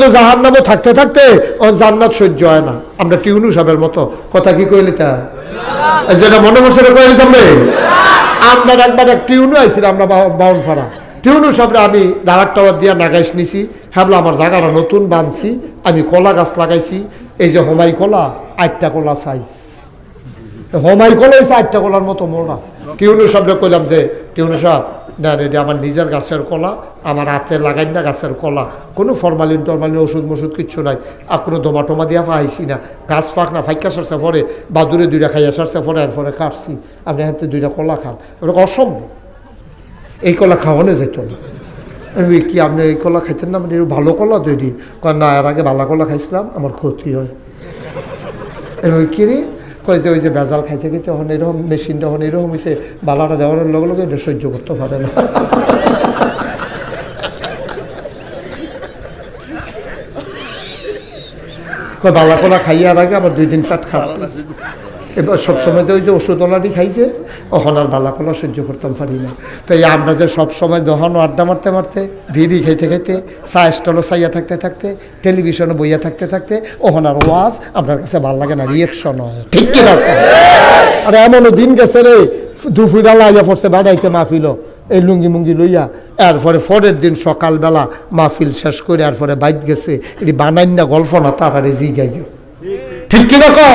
তো জাহান নামে থাকতে থাকতে, ও জান্নাত সহ্য হয় না। আমরা টিউনু সাহেবের মতো? কথা কি কইলি তা? যেটা মনে বসে কয়ে দিতাম রে আমরা একবার এক টিউনু আইছিলাম আমরা বাউন ফাড়া টিউনু সাহেবরা আমি দাঁড়ার টাওয়ার দিয়া নাগাইশ নিছি। হ্যাবলা আমার জায়গাটা নতুন বানছি, আমি কলা গাছ লাগাইছি। এই যে হোমাই কলা, আটটা কলা সাইজ হোমাই কলা হয়েছে আটটা কলার মতো মোড়া। টিউনু সাহেবরে কইলাম যে, টিউনু সাহেব না এটা আমার নিজের গাছের কলা, আমার হাতে লাগাই না গাছের কলা। কোনো ফরমালিন টরমালিন, ওষুধ মষুধ কিচ্ছু নাই। আর কোনো দমা টমা দিয়া পাইছি না। গাছ পাক না, ফাইকা সারছে পরে বাদুরে দুইটা খাইয়া সারছে পরে, আর পরে কাটছি। আপনি হাতে দুইটা কলা খান। ওটা অসম্ভব। এই কলা খাওয়ানো যেত না। কি, আপনি এই কলা খাইতেন না? মানে ভালো কলা তৈরি। কারণ না, এর আগে ভালো কলা খাইছিলাম, আমার ক্ষতি হয়। আমি কি রে? কয় যে ওই যে বেজাল খাইতে খাইতে হন এরকম মেশিনটা হন এরকম হয়েছে বালাটা দেওয়ার লগে লগে এটা সহ্য করতে পারে না কয় বালা কলা খাইয়ার আগে আবার দুই দিন ফ্যাট খারাপ লাগছে। এবার সবসময় যে ওই যে ওষুধ ওষুধওয়ালাটি খাইছে ওখন আর বালা কলা সহ্য করতাম পারি না। তাই আমরা যে সবসময় দহন আড্ডা মারতে মারতে বিড়ি খাইতে খাইতে চা স্টলও চাইয়া থাকতে থাকতে টেলিভিশনে বইয়া থাকতে থাকতে ওখন আর ওয়াজ আপনার কাছে ভালো লাগে না রিয়েকশন হয়। ঠিক কি আর এমনও দিন গেছে রে দুপুরা লাইয়া পড়ছে বাড়াইতে মাহফিল এই লুঙ্গি মুঙ্গি লইয়া এরপরে পরের দিন সকালবেলা মাহফিল শেষ করে এরপরে বাইক গেছে এটি বানাইন না গল্প না তারারে জি গাইও ঠিক কি না কো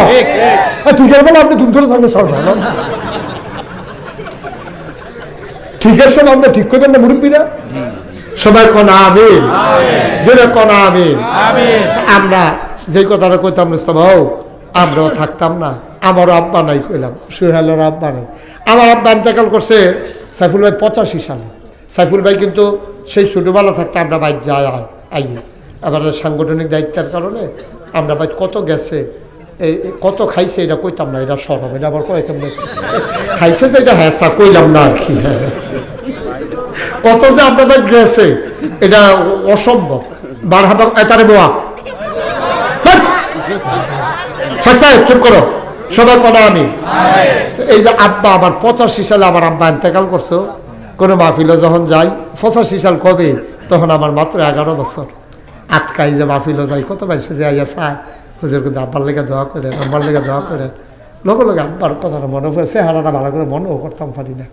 আছে বলে আপনি ধরে থাকলে সব ভালো ঠিক আছে আপনি ঠিক করবেন না মুরব্বীরা? সবাই কোন আমিন। যেটা কোন আমিন। আমরা যে কথাটা কইতাম রুস্তাম হও আমরাও থাকতাম না। আমারও আব্বা নাই কইলাম সুহেলের আব্বা নাই। আমার আব্বা ইন্তেকাল করছে সাইফুল ভাই পঁচাশি সালে। সাইফুল ভাই কিন্তু সেই ছোটোবেলা থাকতে আমরা বাইক যাই আই আবার সাংগঠনিক দায়িত্বের কারণে আমরা বাইক কত গেছে এই কত খাইছে এটা কইতাম না, এটা সরব এটা আবার কয় কেমন? খাইছে যে এটা হ্যাঁ কইলাম না আর কি। হ্যাঁ কত যে বাইক গেছে, এটা অসম্ভব। বার হাবা এতারে বোয়া। চুপ করো। সবাই কনা আমি। এই যে আব্বা আমার পঁচাশি সালে আমার আব্বা ইন্তেকাল করছ, কোনো মাহফিলে যখন যাই, পঁচাশি সাল কবে? তখন আমার মাত্র এগারো বছর। আটকাই যে মাহফিলে যাই, কত মানুষে যে আইয়া চায়। হুজুর কিন্তু আব্বার লেগে দোয়া করেন আমার লেগে দোয়া করেন লগে লগে আব্বার কথাটা মনে পড়ে, চেহারাটা ভালো করে মনেও করতাম পারি না।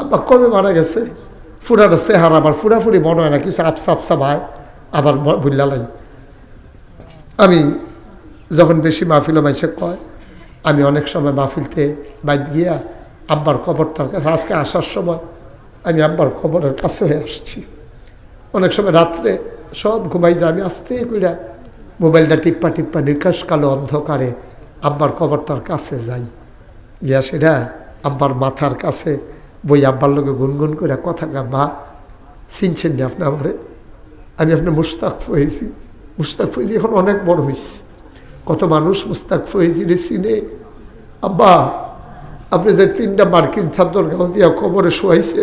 আব্বা কবে মারা গেছে? ফুরাটা চেহারা আবার ফুরাফুরি মনে হয় না, কিছু আপসা আপসা ভাই আবার ভুল্লা লাই। আমি যখন বেশি মাহফিল মাইসে কয়, আমি অনেক সময় মাহফিলতে বাইদ গিয়া আব্বার কবরটার কাছে, আজকে আসার সময় আমি আব্বার কবরের কাছে হয়ে আসছি। অনেক সময় রাত্রে সব ঘুমাই যায়, আমি আস্তে কইরা মোবাইলটা টিপ্পা টিপ্পা নিকাশ কালো অন্ধকারে, আব্বার কবরটার কাছে যাই। ইয়া সেটা আব্বার মাথার কাছে, বই আব্বার লোকে গুনগুন করে কথা গাব্বা চিনছেন না আপনি আমারে? আমি আপনার মুস্তাক হয়েছি মুস্তাক ফয়েজি এখন অনেক বড় হয়েছি কত মানুষ মুস্তাক ফয়েজিরে চিনে। আব্বা, আপনি যে তিনটা মার্কিন ছাত্র গাও দিয়া খবরে শোয়াইছে,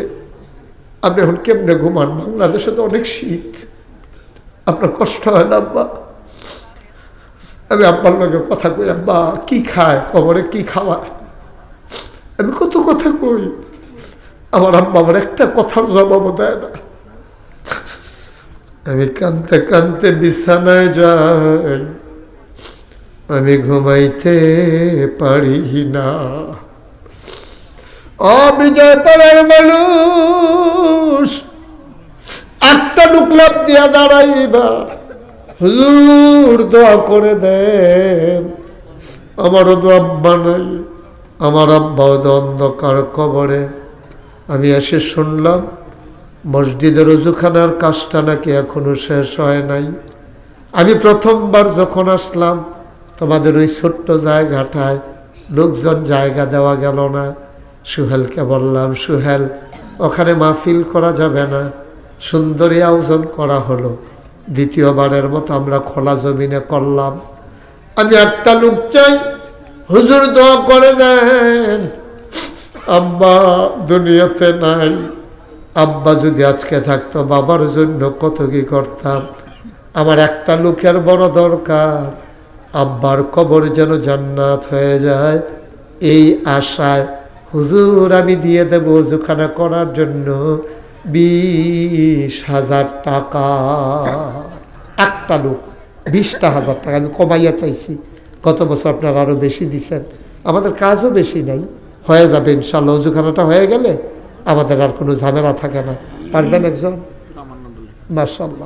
আপনি এখন কেমনে ঘুমান? বাংলাদেশে তো অনেক শীত আপনার কষ্ট হয় না, আব্বা? আমি আব্বার লগে কথা কই, আব্বা, কি খায়? কবরে কি খাওয়ায় আমি কত কথা কই? আমার আব্বা আমার একটা কথার জবাবও দেয় না। আমি কানতে কানতে বিছানায় যাই, আমি ঘুমাইতে পারি না। অবিজয় পাড়ার মানুষ একটা ডুকলাপ দিয়া দাঁড়াইবা। হুজুর দোয়া করে দেন। আমারও তো আব্বা নাই, আমার আব্বাও তো অন্ধকার কবরে। আমি এসে শুনলাম, মসজিদের রুজুখানার কাজটা নাকি এখনও শেষ হয় নাই। আমি প্রথমবার যখন আসলাম, তোমাদের ওই ছোট্ট জায়গাটায় লোকজন জায়গা দেওয়া গেল না। সুহেলকে বললাম, সুহেল, ওখানে মাহফিল করা যাবে না। সুন্দরী আয়োজন করা হলো। দ্বিতীয়বারের মতো আমরা খোলা জমিনে করলাম। আমি একটা লোক চাই, হুজুর দোয়া করে দেন। আব্বা, দুনিয়াতে নাই। আব্বা যদি আজকে থাকতো, বাবার জন্য কত কি করতাম? আমার একটা লোকের বড় দরকার। আব্বার কবর যেন জান্নাত হয়ে যায়। এই আশায় হুজুর আমি দিয়ে দেবো ওজুখানা করার জন্য। বিশ হাজার টাকা। একটা লোক বিশটা হাজার টাকা। আমি কমাইয়া চাইছি। গত বছর আপনারা আরও বেশি দিচ্ছেন আমাদের কাজও বেশি নাই। হয়ে যাবে ইনশাল্লাহ। অজুখানাটা হয়ে গেলে আমাদের আর কোনো ঝামেলা থাকে না। পারবেন একজন? মার্শাল্লাহ